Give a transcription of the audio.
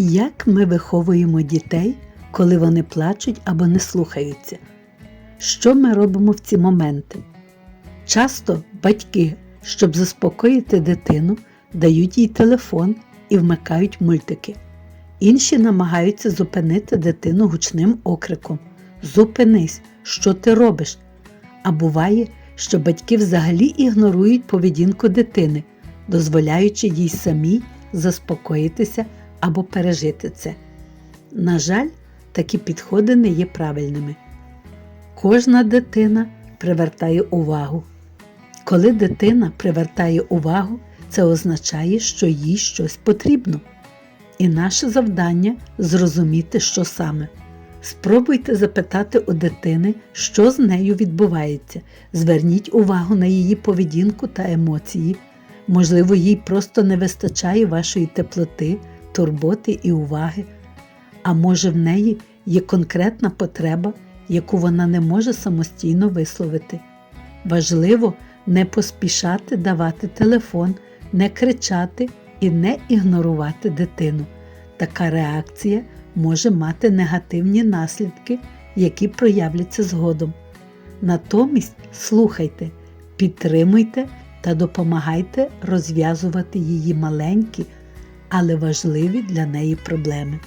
Як ми виховуємо дітей, коли вони плачуть або не слухаються? Що ми робимо в ці моменти? Часто батьки, щоб заспокоїти дитину, дають їй телефон і вмикають мультики. Інші намагаються зупинити дитину гучним окриком: Зупинись, що ти робиш? А буває, що батьки взагалі ігнорують поведінку дитини, дозволяючи їй самій заспокоїтися або пережити це. На жаль, такі підходи не є правильними. Кожна дитина привертає увагу. Коли дитина привертає увагу, це означає, що їй щось потрібно. І наше завдання зрозуміти, що саме. Спробуйте запитати у дитини, що з нею відбувається. Зверніть увагу на її поведінку та емоції. Можливо, їй просто не вистачає вашої теплоти, турботи і уваги. А може, в неї є конкретна потреба, яку вона не може самостійно висловити. Важливо не поспішати давати телефон, не кричати і не ігнорувати дитину. Така реакція може мати негативні наслідки, які проявляться згодом. Натомість слухайте, підтримуйте та допомагайте розв'язувати її маленькі, але важливі для неї проблеми.